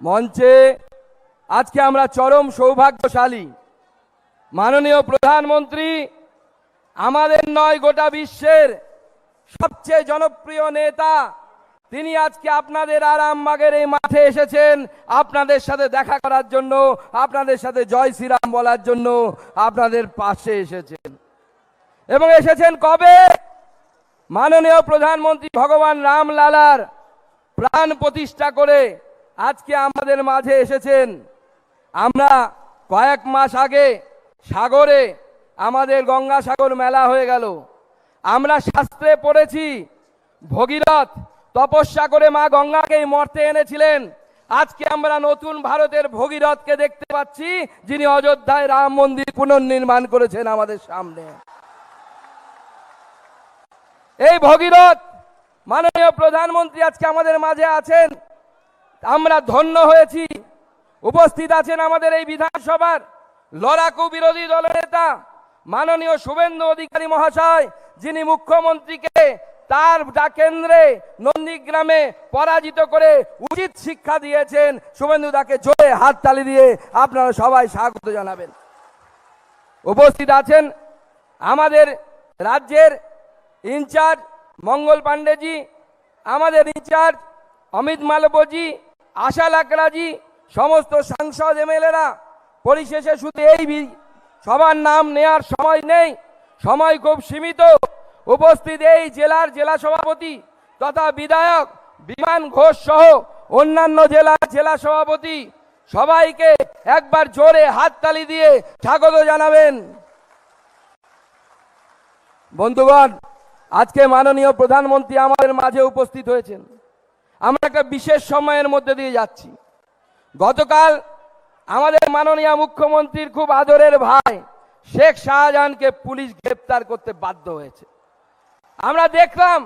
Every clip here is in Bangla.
মঞ্চে আজকে আমরা চরম সৌভাগ্যশালী। মাননীয় প্রধানমন্ত্রী, আমাদের নয়, গোটা বিশ্বের সবচেয়ে জনপ্রিয় নেতা, তিনি আজকে আপনাদের আরামবাগের এই মাঠে এসেছেন। আপনাদের সাথে দেখা করার জন্য, আপনাদের সাথে জয় শ্রীরাম বলার জন্য আপনাদের পাশে এসেছেন। এবং এসেছেন কবে? মাননীয় প্রধানমন্ত্রী ভগবান রামলালার প্রাণ প্রতিষ্ঠা করে আজকে আমাদের মাঝে এসেছেন। আমরা কয়েক মাস আগে সাগরে আমাদের গঙ্গাসাগর মেলা হয়ে গেল। আমরা শাস্ত্রে পড়েছি, ভগীরথ তপস্যা করে মা গঙ্গাকেই মর্তে এনেছিলেন। আজকে আমরা নতুন ভারতের ভগীরথকে দেখতে পাচ্ছি, যিনি অযোধ্যায় রাম মন্দির পুনর্নির্মাণ করেছেন আমাদের সামনে। এই ভগীরথ মাননীয় প্রধানমন্ত্রী আজকে আমাদের মাঝে আছেন। আমরা ধন্য হয়েছি। উপস্থিত আছেন আমাদের এই বিধানসভার লড়াকু বিরোধী দলনেতা মাননীয় শুভেন্দু অধিকারী মহাশয়, যিনি মুখ্যমন্ত্রীকে তার কেন্দ্রে নন্দীগ্রামে পরাজিত করে উচিত শিক্ষা দিয়েছেন। শুভেন্দু দাকে জোরে হাততালি দিয়ে আপনারা সবাই স্বাগত জানাবেন। উপস্থিত আছেন আমাদের রাজ্যের ইনচার্জ মঙ্গল পাণ্ডেজি, আমাদের ইনচার্জ অমিত মালব্যজি আশা লাকড়াজি সমস্ত সাংসদ এমএলএরা, পরিশেষে শুধু এই সবার নাম নেয়ার সময় নেই, সময় খুব সীমিত। উপস্থিত এই জেলার জেলা সভাপতি তথা বিধায়ক বিমান ঘোষ সহ অন্যান্য জেলার জেলা সভাপতি সবাইকে একবার জোরে হাততালি দিয়ে স্বাগত জানাবেন। বন্ধুগণ, আজকে মাননীয় প্রধানমন্ত্রী আমাদের মাঝে উপস্থিত হয়েছেন। আমরা একটা বিশেষ সময়ের মধ্যে দিয়ে যাচ্ছি। গতকাল আমাদের মাননীয় মুখ্যমন্ত্রীর খুব আদরের ভাই শেখ শাহজাহানকে পুলিশ গ্রেপ্তার করতে বাধ্য হয়েছে। আমরা দেখলাম,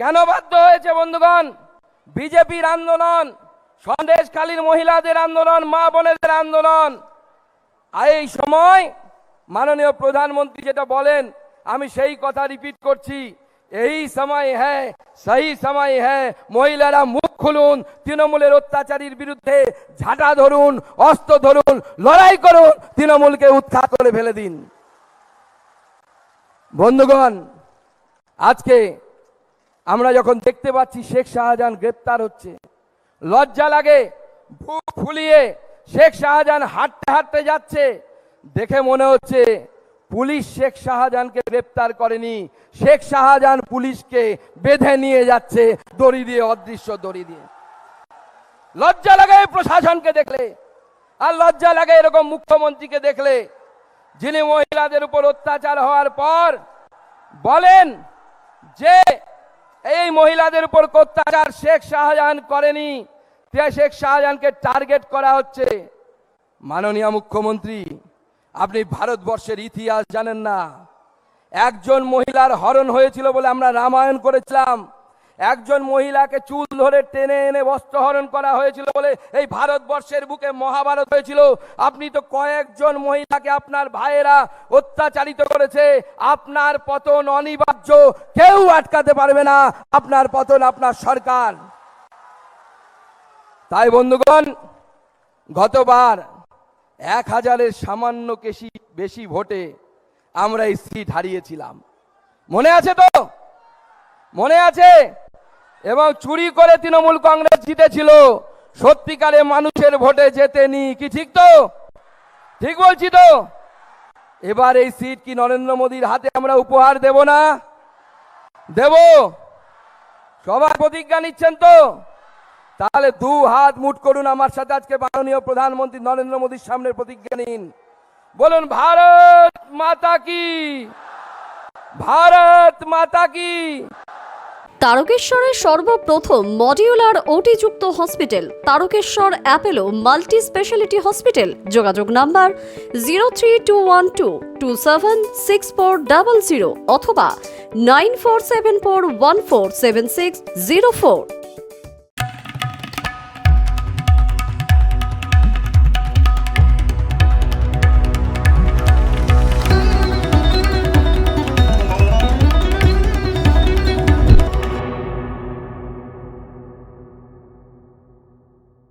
কেন বাধ্য হয়েছে বন্ধুগণ? বিজেপির আন্দোলন, সন্দেশখালীর মহিলাদের আন্দোলন, মা বোনেদের আন্দোলন। আর এই সময় মাননীয় প্রধানমন্ত্রী যেটা বলেন, আমি সেই কথা রিপিট করছি। এই সময় হ্যাঁ সেই সময় হ্যাঁ মহিলারা মুখ খুলুন, তৃণমূলের অত্যাচারীর বিরুদ্ধে ঝাঁটা ধরুন, অস্ত্র ধরুন, লড়াই করুন, তৃণমূলকে উৎখাত করে ফেলে দিন। বন্ধুগণ, আজকে আমরা যখন দেখতে পাচ্ছি শেখ শাহজাহান গ্রেপ্তার হচ্ছে, লজ্জা লাগে, বুক ফুলিয়ে শেখ শাহজাহান হাঁটতে হাঁটতে যাচ্ছে, দেখে মনে হচ্ছে পুলিশ শেখ শাহজাহানকে গ্রেপ্তার করেনি। শেখ শাহজাহান পুলিশকে বেঁধে নিয়ে যাচ্ছে দড়ি দিয়ে, অদৃশ্য দড়ি দিয়ে। লজ্জা লাগে প্রশাসনকে দেখলে। আর লজ্জা লাগে এরকম মুখ্যমন্ত্রীকে দেখলে, যিনি মহিলাদের উপর অত্যাচার হওয়ার পর বলেন যে, এই মহিলাদের উপর অত্যাচার শেখ শাহজাহান করেনি শেখ শাহজাহানকে টার্গেট করা হচ্ছে। মাননীয় মুখ্যমন্ত্রী আপনি ভারতবর্ষের ইতিহাস জানেন না। একজন মহিলার হরণ হয়েছিল বলে আমরা রামায়ণ করেছিলাম। একজন মহিলাকে চুল ধরে টেনে এনে বস্ত্রহরণ করা হয়েছিল বলে এই ভারতবর্ষের বুকে মহাভারত হয়েছিল। আপনি তো কয়েকজন মহিলাকে আপনার ভাইয়েরা অত্যাচারিত করেছে। আপনার পতন অনিবার্য। কেউ আটকাতে পারবে না। আপনার পতন আপনার সরকার। তাই বন্ধুগণ, গতবার এক হাজারের সামান্য কেশি বেশি ভোটে আমরা এই সিট হারিয়েছিলাম। মনে আছে তো? মনে আছে? এবং চুরি করে তৃণমূল কংগ্রেস জিতেছিল। সত্যিকারে মানুষের ভোটে জেতেনি। কি ঠিক তো? ঠিক বলছি তো? এবার এই সিট কি নরেন্দ্র মোদীর হাতে আমরা উপহার দেব না? দেব? সবার প্রতিজ্ঞা নিচ্ছেন তো? তাহলে দু হাত মুঠ করুন আমার সাথে আজকে মাননীয় প্রধানমন্ত্রী নরেন্দ্র মোদীর সামনে প্রতিজ্ঞা নিন। বলুন, ভারত মাতা কি? ভারত মাতা কি? তারকেশ্বরের সর্বপ্রথম modular ওটিযুক্ত hospital, Tarakeswar Apollo multi speciality hospital. যোগাযোগ number zero three two one two two seven six four double zero অথবা nine four seven four one four seven six zero four.